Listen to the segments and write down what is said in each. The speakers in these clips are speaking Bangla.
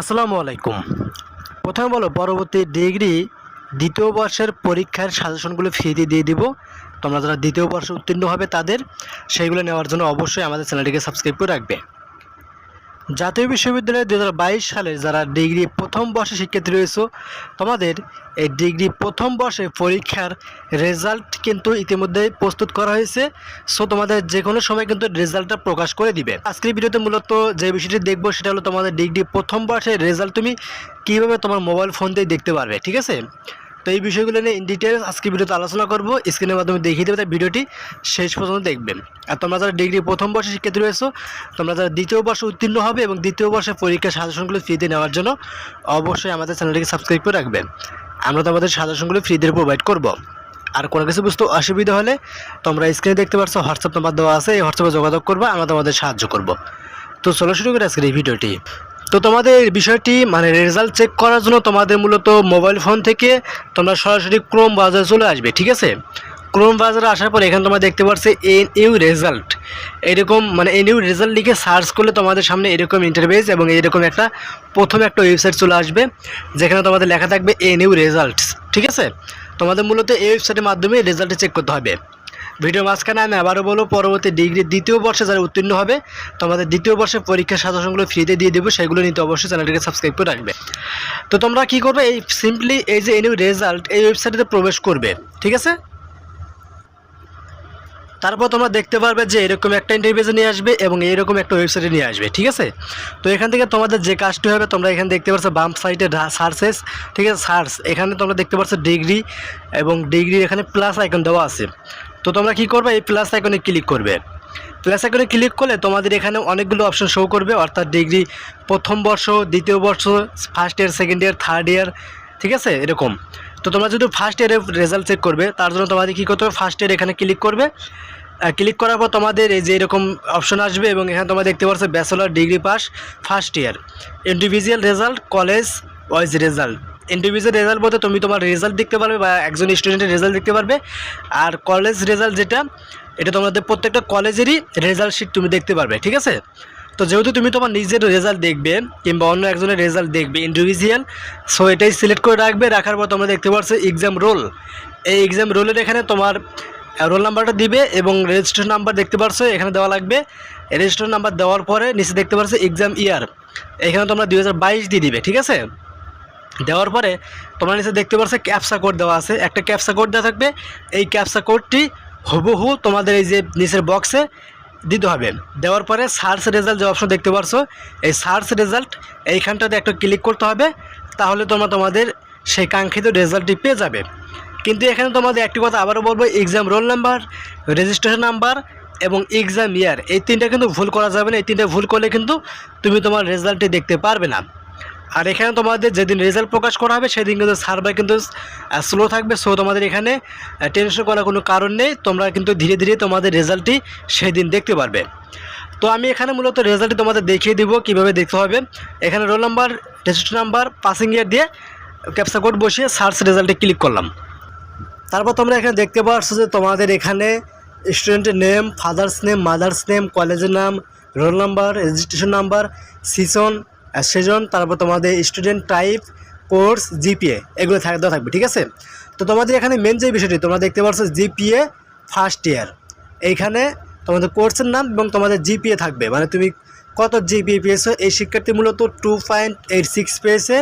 আসসালামু আলাইকুম। প্রথমে বলো, পরবর্তী ডিগ্রি দ্বিতীয় বর্ষের পরীক্ষার সাজেশনগুলো ফ্রিতে দিয়ে দিব। তোমরা যারা দ্বিতীয় বর্ষে উত্তীর্ণ হবে তাদের, সেইগুলো নেওয়ার জন্য অবশ্যই আমাদের চ্যানেলটিকে সাবস্ক্রাইব করে রাখবে। জাতীয় বিশ্ববিদ্যালয়ে দু হাজার বাইশ সালে যারা ডিগ্রি প্রথম বর্ষে শিক্ষার্থী রয়েছে, তোমাদের এই ডিগ্রি প্রথম বর্ষে পরীক্ষার রেজাল্ট কিন্তু ইতিমধ্যে প্রস্তুত করা হয়েছে। সো তোমাদের যে কোনো সময় কিন্তু রেজাল্টটা প্রকাশ করে দিবে। আজকের ভিডিওতে মূলত যে বিষয়টি দেখব, সেটা হলো তোমাদের ডিগ্রি প্রথম বর্ষের রেজাল্ট তুমি কীভাবে তোমার মোবাইল ফোন দিয়ে দেখতে পারবে, ঠিক আছে? তো এই বিষয়গুলো নিয়ে ইন ডিটেলস আজকে ভিডিওতে আলোচনা করব। স্ক্রিনের মাধ্যমে দেখিয়ে দেবে, তাই ভিডিওটি শেষ পর্যন্ত দেখবেন। আর তোমরা যারা ডিগ্রি প্রথম বর্ষে শিক্ষার্থী রয়েছো, তোমরা যারা দ্বিতীয় বর্ষে উত্তীর্ণ হবে এবং দ্বিতীয় বর্ষে পরীক্ষার সাজেশনগুলো ফ্রিতে নেওয়ার জন্য অবশ্যই আমাদের চ্যানেলটিকে সাবস্ক্রাইব করে রাখবেন। আমরা তোমাদের সাজেশনগুলো ফ্রিতে প্রোভাইড করব। আর কোনো কিছু বুঝতে অসুবিধা হলে তোমরা স্ক্রিনে দেখতে পাচ্ছ হোয়াটসঅ্যাপ নাম্বার দেওয়া আছে, এই হোয়াটসঅ্যাপে যোগাযোগ করবে, আমরা তোমাদের সাহায্য করব। তো চলো শুরু করি আজকের এই ভিডিওটি। তো তোমাদের বিষয়টি মানে রেজাল্ট চেক করার জন্য তোমাদের মূলত মোবাইল ফোন থেকে তোমরা সরাসরি ক্রোম বাজারে চলে আসবে, ঠিক আছে? ক্রোম বাজারে আসার পর এখানে তোমরা দেখতে পাচ্ছ এন ইউ রেজাল্ট এরকম মানে এন ইউ রেজাল্ট লিখে সার্চ করলে তোমাদের সামনে এরকম ইন্টারভেস এবং এরকম একটা, প্রথম একটা ওয়েবসাইট চলে আসবে, যেখানে তোমাদের লেখা থাকবে এন ইউ রেজাল্টস ঠিক আছে? তোমাদের মূলত এই ওয়েবসাইটের মাধ্যমে রেজাল্টে চেক করতে হবে। ভিডিও মাঝখানে আমি আবারও বলব, পরবর্তী ডিগ্রি দ্বিতীয় বর্ষে যারা উত্তীর্ণ হবে, তোমাদের দ্বিতীয় বর্ষে পরীক্ষার সাজেশনগুলো ফ্রিতে দিয়ে দেবো, সেগুলো নিতে অবশ্যই চ্যানেলটিকে সাবস্ক্রাইব করে রাখবে। তো তোমরা কী করবে, এই সিম্পলি এই যে এনিউ রেজাল্ট এই ওয়েবসাইটে প্রবেশ করবে, ঠিক আছে? তারপর তোমরা দেখতে পারবে যে এরকম একটা ইন্টারভিউতে নিয়ে আসবে এবং এরকম একটা ওয়েবসাইটে নিয়ে আসবে, ঠিক আছে? তো এখান থেকে তোমাদের যে কাজটি হবে, তোমরা এখানে দেখতে পাচ্ছ বাম সাইডে সার্চেস ঠিক আছে? সার্চ এখানে তোমরা দেখতে পাচ্ছ ডিগ্রি এবং ডিগ্রি এখানে প্লাস আইকন দেওয়া আছে। তো তোমরা কি করবে? এই প্লাস আইকনে ক্লিক করবে। প্লাস আইকনে ক্লিক করলে তোমাদের এখানে অনেকগুলো অপশন শো করবে, অর্থাৎ ডিগ্রি প্রথম বর্ষ, দ্বিতীয় বর্ষ first year second year third year ঠিক আছে? এরকম। তো তোমরা যদি ফার্স্ট ইয়ারের রেজাল্ট চেক করবে, তার জন্য তোমাদের কী করতে হবে? ফার্স্ট ইয়ার এখানে ক্লিক করবে। ক্লিক করার পর তোমাদের এই যে এরকম অপশন আসবে এবং এখানে তোমরা দেখতে পাচ্ছ bachelor degree pass first year individual result college wise result individual result বলতে তুমি তোমার রেজাল্ট দেখতে পারবে বা একজন স্টুডেন্টের রেজাল্ট দেখতে পারবে। আর কলেজ রেজাল্ট যেটা, এটা তোমাদের প্রত্যেকটা কলেজেরই রেজাল্ট শিট তুমি দেখতে পারবে, ঠিক আছে? তো যেহেতু তুমি তোমার নিজের রেজাল্ট দেখবে কিংবা অন্য একজনের রেজাল্ট দেখবে ইন্ডিভিজুয়াল সো এটাই সিলেক্ট করে রাখবে, রাখার পর তোমরা দেখতে পাচ্ছ এক্সাম রোল এই এক্সাম রোলের এখানে তোমার রোল নাম্বারটা দিবে এবং রেজিস্ট্রেশন নাম্বার দেখতে পারছ, এখানে দেওয়া লাগবে। রেজিস্ট্রেশন নাম্বার দেওয়ার পরে নিচে দেখতে পারছ এক্সাম ইয়ার এখানে তোমরা দু হাজার বাইশ দিয়ে দিবে, ঠিক আছে? দেওয়ার পরে তোমরা নিচে দেখতে পাচ্ছ ক্যাপসা কোড দেওয়া আছে। একটা ক্যাপসা কোড দেওয়া থাকবে, এই ক্যাপসা কোডটি হুবহু তোমাদের এই যে নিচের বক্সে দিতে হবে। দেওয়ার পরে সার্চ রেজাল্ট যে অপশন দেখতে পারছ, এই সার্চ রেজাল্ট এইখানটাতে একটা ক্লিক করতে হবে, তাহলে তোমরা তোমাদের সেই কাঙ্ক্ষিত রেজাল্টটি পেয়ে যাবে। কিন্তু এখানে তোমাদের একটি কথা আবারও বলব exam roll number registration number এবং এক্সাম ইয়ার এই তিনটা কিন্তু ভুল করা যাবে না, এই তিনটা ভুল করলে কিন্তু তুমি তোমার রেজাল্টটি দেখতে পারবে না। আর এখানে তোমাদের যেদিন রেজাল্ট প্রকাশ করা হবে, সেদিন কিন্তু সার্ভার কিন্তু স্লো থাকবে। সো তোমাদের এখানে টেনশন করার কোনো কারণ নেই। তোমরা কিন্তু ধীরে ধীরে তোমাদের রেজাল্টটি সেদিন দেখতে পারবে। তো আমি এখানে মূলত রেজাল্টটি তোমাদের দেখিয়ে দিব কীভাবে দেখতে হবে। এখানে roll number registration number passing year দিয়ে ক্যাপসা কোড বসিয়ে সার্চ রেজাল্টে ক্লিক করলাম। তারপর তোমরা এখানে দেখতে পাচ্ছ যে তোমাদের এখানে স্টুডেন্টের name father's name mother's name কলেজের নাম roll number registration number session session, তারপর তোমাদের স্টুডেন্ট টাইপ কোর্স জিপিএ এগুলো থাক দেওয়া থাকবে, ঠিক আছে? তো তোমাদের এখানে মেন যে বিষয়টি, তোমরা দেখতে পাচ্ছ জিপিএ ফার্স্ট ইয়ার এইখানে তোমাদের কোর্সের নাম এবং তোমাদের জিপিএ থাকবে। মানে তুমি কত জিপিএ পেয়েছ, এই শিক্ষার্থী মূলত টু পয়েন্ট এইট সিক্স পেয়েছে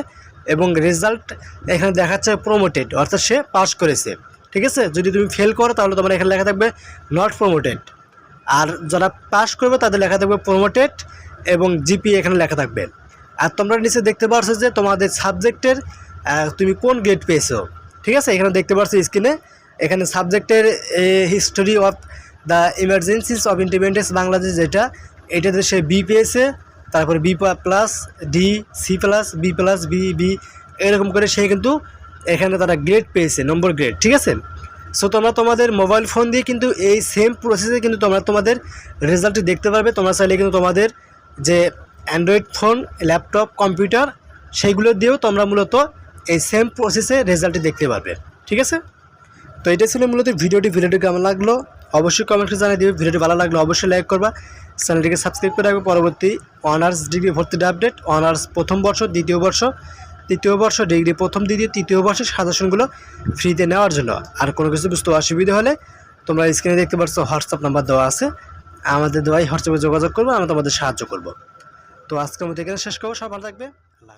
এবং রেজাল্ট এখানে দেখাচ্ছে প্রমোটেড অর্থাৎ সে পাস করেছে। ঠিক আছে? যদি তুমি ফেল করো, তাহলে তোমার এখানে লেখা থাকবে নট প্রমোটেড আর যারা পাস করবে, তাদের লেখা থাকবে প্রমোটেড এবং জিপি এখানে লেখা থাকবে। আর তোমরা নিচে দেখতে পারছ যে তোমাদের সাবজেক্টের তুমি কোন গ্রেড পেয়েছ। ঠিক আছে? এখানে দেখতে পাচ্ছ স্ক্রিনে এখানে সাবজেক্টের history of the emergencies of independence Bangladesh যেটা, এটাতে সে বি পেয়েছে। তারপরে B plus D C plus B plus B B এরকম করে সে কিন্তু এখানে তারা গ্রেড পেয়েছে নম্বর গ্রেড ঠিক আছে? সো তোমরা তোমাদের মোবাইল ফোন দিয়ে কিন্তু এই সেম প্রসেসে কিন্তু তোমরা তোমাদের রেজাল্টটি দেখতে পারবে। তোমরা চাইলে কিন্তু তোমাদের যে অ্যান্ড্রয়েড ফোন, ল্যাপটপ, কম্পিউটার, সেইগুলো দিয়েও তোমরা মূলত এই সেম প্রসেসে রেজাল্টটি দেখতে পারবে। ঠিক আছে? তো এটা ছিল মূলত ভিডিওটি। ভিডিওটি কেমন লাগল? অবশ্যই কমেন্টে জানিয়ে দিবে। ভিডিওটি ভালো লাগল অবশ্যই লাইক করবা। চ্যানেলটিকে সাবস্ক্রাইব করে রাখবে। পরবর্তী অনার্স ডিগ্রি ভর্তির আপডেট অনার্স প্রথম বর্ষ, দ্বিতীয় বর্ষ। তৃতীয় বর্ষ ডিগ্রি প্রথম দ্বিতীয় তৃতীয় বর্ষের সাজেশনগুলো ফ্রিতে নেওয়ার জন্য। আর কোনো কিছু বুঝতে অসুবিধা হলে তোমরা স্ক্রিনে দেখতে পাচ্ছ হোয়াটসঅ্যাপ নাম্বার দেওয়া আছে। আমাদের দেওয়াই হোয়াটসঅ্যাপে যোগাযোগ করব। আমরা তোমাদের সাহায্য করব। তো আজকের মধ্যে এখানে শেষ করব। সব ভালো থাকবে। আল্লাহ